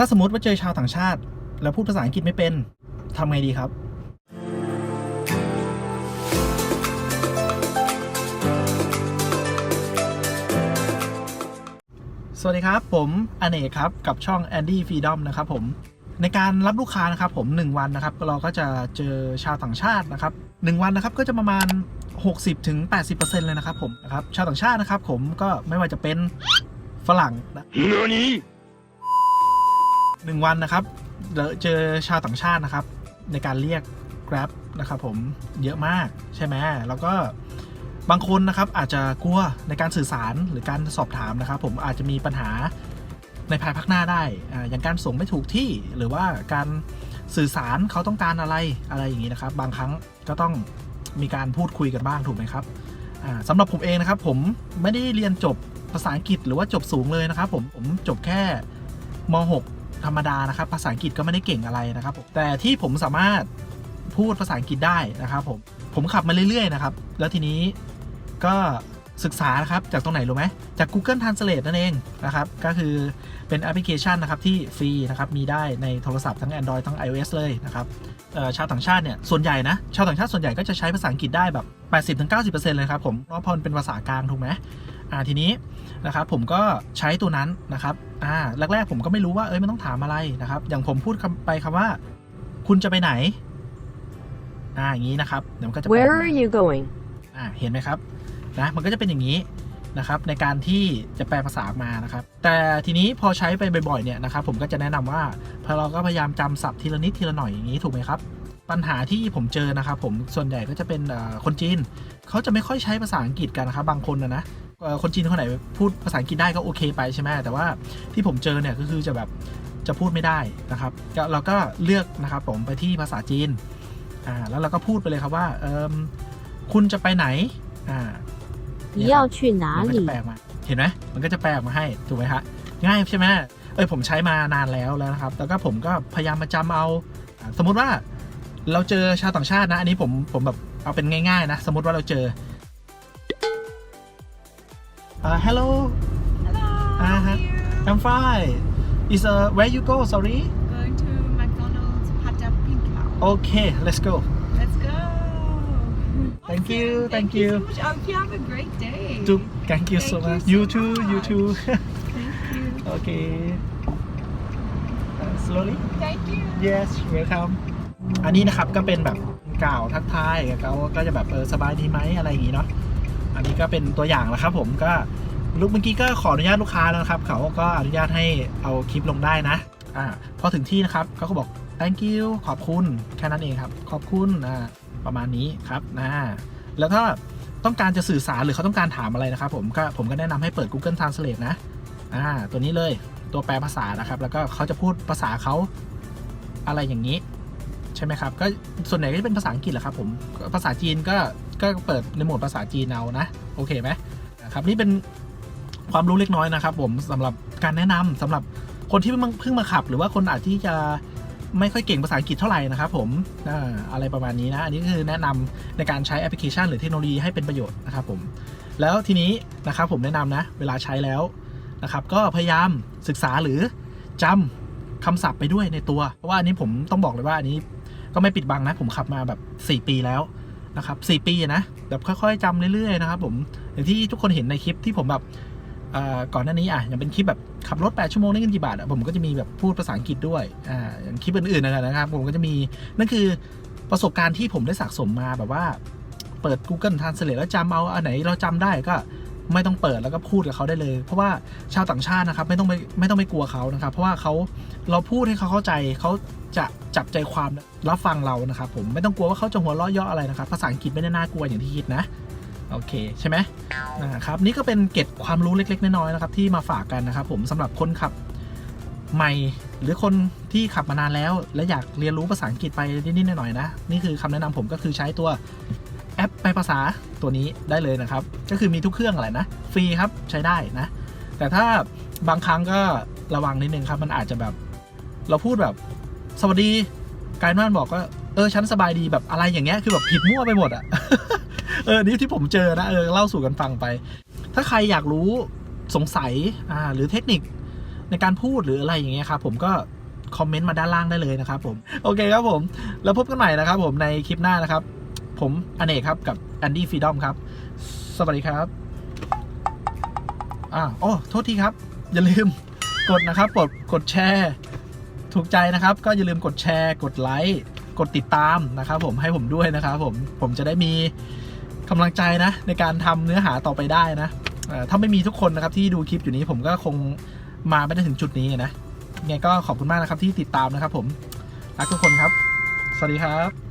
ถ้าสมมติว่าเจอชาวต่างชาติ แล้วพูดภาษาอังกฤษไม่เป็นทำไงดีครับสวัสดีครับ ผมอเนกครับ กับช่อง Andy Freedom นะครับผมในการรับลูกค้านะครับผม 1 วันนะครับเราก็จะเจอชาวต่างชาตินะครับ1วันนะครับก็จะประมาณ 60-80%เลยนะครับผมนะครับชาวต่างชาตินะครับผมก็ไม่ว่าจะเป็นฝรั่งนะ หนึ่งวันนะครับเจอชาวต่างชาตินะครับ ในการเรียก Grab นะครับผมเยอะมากใช่ไหมแล้วก็บางคนนะครับอาจจะกลัวในการสื่อสารหรือการสอบถามนะครับผมอาจจะมีปัญหาในภายภาคหน้าได้อ่าอย่างการส่งไม่ถูกที่หรือว่าการสื่อสารเขาต้องการอะไรอะไรอย่างนี้นะครับ บางครั้งก็ต้องมีการพูดคุยกันบ้างถูกไหมครับอ่าสำหรับผมเองนะครับผมไม่ได้เรียนจบภาษาอังกฤษหรือว่าจบสูงเลยนะครับ ผมผมจบแค่ม .6 ธรรมดานะครับ ภาษาอังกฤษก็ไม่ได้เก่งอะไรนะครับผมแต่ที่ผมสามารถพูดภาษาอังกฤษได้นะครับผมผมขับมาเรื่อยๆนะครับ แล้วทีนี้ก็ศึกษานะครับ จากตรงไหนรู้ไหมจาก Google Translate นั่นเองนะครับ ก็คือเป็นแอปพลิเคชันนะครับที่ฟรีนะครับมีได้ในโทรศัพท์ทั้ง Android ทั้ง iOS เลยนะครับชาวต่างชาติเนี่ยส่วนใหญ่นะชาวต่างชาติส่วนใหญ่ก็จะใช้ภาษาอังกฤษได้แบบ 80-90%เลยครับผมเพราะพอนเป็นภาษากลางถูกไหม อ่าทีนี้นะครับผมก็ใช้ตัวนั้นนะครับอ่าแรกๆผมก็ไม่รู้ว่าเอ้ยมันต้องถามอะไรนะครับ อย่างผมพูดคำไปคำว่า คุณจะไปไหนอ่าอย่างนี้นะครับเดี๋ยวมันก็จะแปล Where มา are you going? อ่าเห็นไหมครับนะมันก็จะเป็นอย่างนี้นะครับในการที่จะแปลภาษาออกมานะครับ แต่ทีนี้พอใช้ไปบ่อยๆเนี่ยนะครับผมก็จะแนะนำว่าพอเราก็พยายามจำศัพท์ทีละนิดทีละหน่อยอย่างนี้ถูกไหมครับ ปัญหาที่ผมเจอนะครับผมส่วนใหญ่ก็จะเป็นเอ่อคนจีน เขาจะไม่ค่อยใช้ภาษาอังกฤษกันนะครับบางคนนะนะเอ่อ คนจีนคนไหนพูดภาษาอังกฤษได้ก็โอเคไปใช่ไหมแต่ว่าที่ผมเจอเนี่ยก็คือจะแบบจะพูดไม่ได้นะครับก็เราก็เลือกนะครับผมไปที่ภาษาจีนอ่าแล้วเราก็พูดไปเลยครับว่าเอมคุณจะไปไหนอ่า 你要去哪 มันก็จะ 里 แปลออกมาเห็นไหมมันก็จะแปลออกมาให้ถูกไหมฮะง่ายใช่ไหมเอ้ยผมใช้มานานแล้วแล้วนะครับ แล้วก็ผมก็พยายามมาจำเอาอ่าสมมุติว่าเราเจอชาวต่างชาตินะ อันนี้ผมผมแบบเอาเป็นง่ายๆนะ สมมุติว่าเราเจอ อ่า hello Hello, how Uh-huh. are you? I'm fine. Is uh where you go? Sorry. Going to McDonald's Pata Pink House. Okay, let's go. Let's go. Thank Awesome. you, thank Thank you. so much. I hope you have a great day. To thank you so Thank you much. so You too. You much. too. Thank you. okay. Uh, slowly. Thank you. Yes, welcome. อันนี้นะครับก็เป็นแบบกล่าวทักทายกับเขาก็จะแบบเออสบายดีไหมอะไรอย่างงี้เนาะ อันนี้ก็เป็นตัวอย่างแล้วครับผมก็ลูกเมื่อกี้ก็ขออนุญาตลูกค้าแล้วนะครับ เขาก็อนุญาตให้เอาคลิปลงได้นะอ่าพอถึงที่นะครับเขาก็บอก thank you ขอบคุณแค่นั้นเองครับ ขอบคุณอ่าประมาณนี้ครับนะแล้วถ้าต้องการจะสื่อสารหรือเขาต้องการถามอะไรนะครับ ผมก็ผมก็แนะนำให้เปิด Google Translate นะอ่าตัวนี้เลยตัวแปลภาษานะครับ แล้วก็เขาจะพูดภาษาเขาอะไรอย่างนี้ ใช่ไหมครับ ก็ส่วนใหญ่ก็จะเป็นภาษาอังกฤษแหละครับผม ภาษาจีนก็ก็เปิดในโหมดภาษาจีนเอานะ โอเคไหมนะครับนี่เป็นความรู้เล็กน้อยนะครับ ผมสำหรับการแนะนำสำหรับคนที่เพิ่งมาขับ หรือว่าคนอาจที่จะไม่ค่อยเก่งภาษาอังกฤษเท่าไหร่นะครับผมอะไรประมาณนี้นะ อันนี้คือแนะนำในการใช้แอปพลิเคชัน หรือเทคโนโลยีให้เป็นประโยชน์นะครับผม แล้วทีนี้นะครับผมแนะนำนะ เวลาใช้แล้วนะครับ ก็พยายามศึกษาหรือจำคำศัพท์ไปด้วยในตัว เพราะว่าอันนี้ผมต้องบอกเลยว่าอันนี้ ก็ไม่ปิดบังนะ ผมขับมาแบบ 4 ปีแล้วนะครับ4ปีนะแบบค่อยๆจำเรื่อยๆนะครับผมอย่างที่ทุกคนเห็นในคลิปที่ผมแบบก่อนหน้านี้อะอย่างเป็นคลิปแบบขับรถ 8 ชั่วโมงได้เงินกี่บาทอะผมก็จะมีแบบพูดภาษาอังกฤษด้วยอ่าอย่างคลิปอื่นๆนะครับ ผมก็จะมีนั่นคือประสบการณ์ที่ผมได้สะสมมาแบบว่าเปิด Google Translate แล้วจำเอาอันไหนเราจำได้ก็ ไม่ต้องเปิดแล้วก็พูดกับเขาได้เลย เพราะว่าชาวต่างชาตินะครับ ไม่ต้องไปไม่ต้องไปกลัวเขานะครับ เพราะว่าเขาเราพูดให้เขาเข้าใจเขาจะจับใจความรับฟังเรานะครับผมไม่ต้องกลัวว่าเขาจะหัวเราะเยาะอะไรนะครับภาษาอังกฤษไม่ได้น่ากลัวอย่างที่คิดนะโอเคใช่ไหมนะครับนี่ก็เป็นเก็ดความรู้เล็ก ๆ น้อยๆนะครับที่มาฝากกันนะครับ ผมสำหรับคนขับใหม่หรือคนที่ขับมานานแล้ว และอยากเรียนรู้ภาษาอังกฤษไปนิดๆหน่อยๆนะ นี่คือคำแนะนำผมก็คือใช้ตัว แอปแปลภาษาตัวนี้ได้เลยนะครับ ก็คือมีทุกเครื่องอะไรนะ ฟรีครับใช้ได้นะ แต่ถ้าบางครั้งก็ระวังนิดนึงครับ มันอาจจะแบบ เราพูดแบบ สวัสดีกายนานบอกว่าเออฉันสบายดีแบบอะไรอย่างเงี้ยคือแบบผิดมั่วไปหมดอะเออนี่ที่ผมเจอนะเออเล่าสู่กันฟังไป ถ้าใครอยากรู้สงสัยอ่าหรือเทคนิคในการพูดหรืออะไรอย่างเงี้ยครับผมก็คอมเมนต์มาด้านล่างได้เลยนะครับผม โอเคครับผม แล้วพบกันใหม่นะครับผมในคลิปหน้านะครับ ผมอเนกครับกับแอนดี้ฟรีดอมครับ สวัสดีครับ อ่าโอ้โทษทีครับ อย่าลืมกดนะครับ กดกดแชร์ ถูกใจนะครับ ก็อย่าลืมกดแชร์ กดไลค์กดติดตามนะครับผมให้ผมด้วยนะครับผมผมจะได้มีกำลังใจนะ ในการทำเนื้อหาต่อไปได้นะเอ่อถ้าไม่มีทุกคนนะครับที่ดูคลิปอยู่นี้ผมก็คงมาไม่ได้ถึงจุดนี้นะไงก็ขอบคุณมากนะครับที่ติดตามนะครับผมรักทุกคนครับ สวัสดีครับ